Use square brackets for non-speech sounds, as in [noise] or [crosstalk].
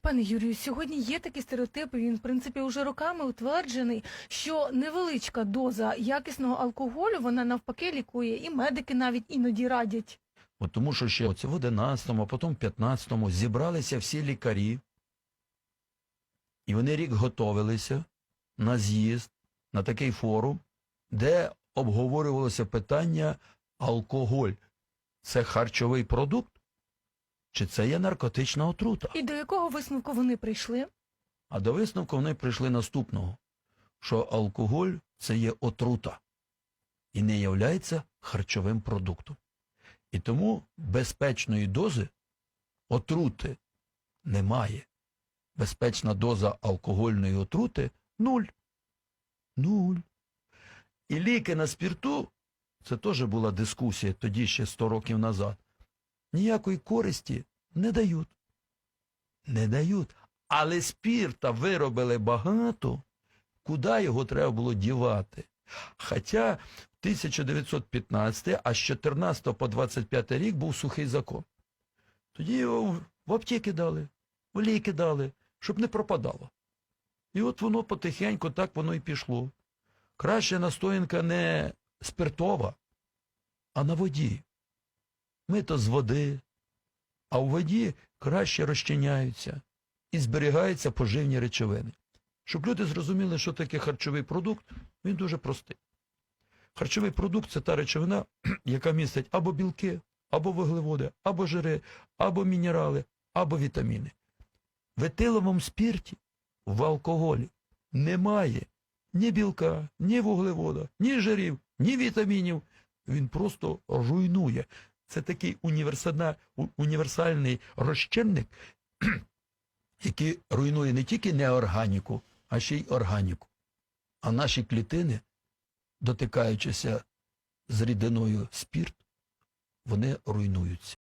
Пане Юрію, сьогодні є такі стереотипи. Він в принципі уже роками утверджений, що невеличка доза якісного алкоголю вона навпаки лікує, і медики навіть іноді радять. От тому що ще оце в 11-му, а потім в 15-му зібралися всі лікарі, і вони рік готовилися на з'їзд, на такий форум, де обговорювалося питання алкоголь. Це харчовий продукт? Чи це є наркотична отрута? І до якого висновку вони прийшли? А до висновку вони прийшли наступного, що алкоголь це є отрута і не являється харчовим продуктом. І тому безпечної дози отрути немає. Безпечна доза алкогольної отрути нуль. Нуль. І ліки на спірту, це теж була дискусія тоді ще 100 років назад, ніякої користі не дають. Не дають. Але спірта виробили багато, куди його треба було дівати. Хоча 1915, а з 14 по 25 рік був сухий закон. Тоді його в- аптеки дали, в ліки дали, щоб не пропадало. І от воно потихеньку так воно і пішло. Краще настоянка не спиртова, а на воді. Ми то з води, а в воді краще розчиняються і зберігаються поживні речовини. Щоб люди зрозуміли, що таке харчовий продукт, він дуже простий. Харчовий продукт це та речовина, [clears throat] яка містить або білки, або вуглеводи, або жири, або мінерали, або вітаміни. В етиловому спірті, в алкоголі, немає ні білка, ні вуглевода, ні жирів, ні вітамінів. Він просто руйнує. Це такий універсальний розчинник, [clears throat] який руйнує не тільки неорганіку, а ще й органіку. А наші клітини, дотикаючися з рідиною спірт, вони руйнуються.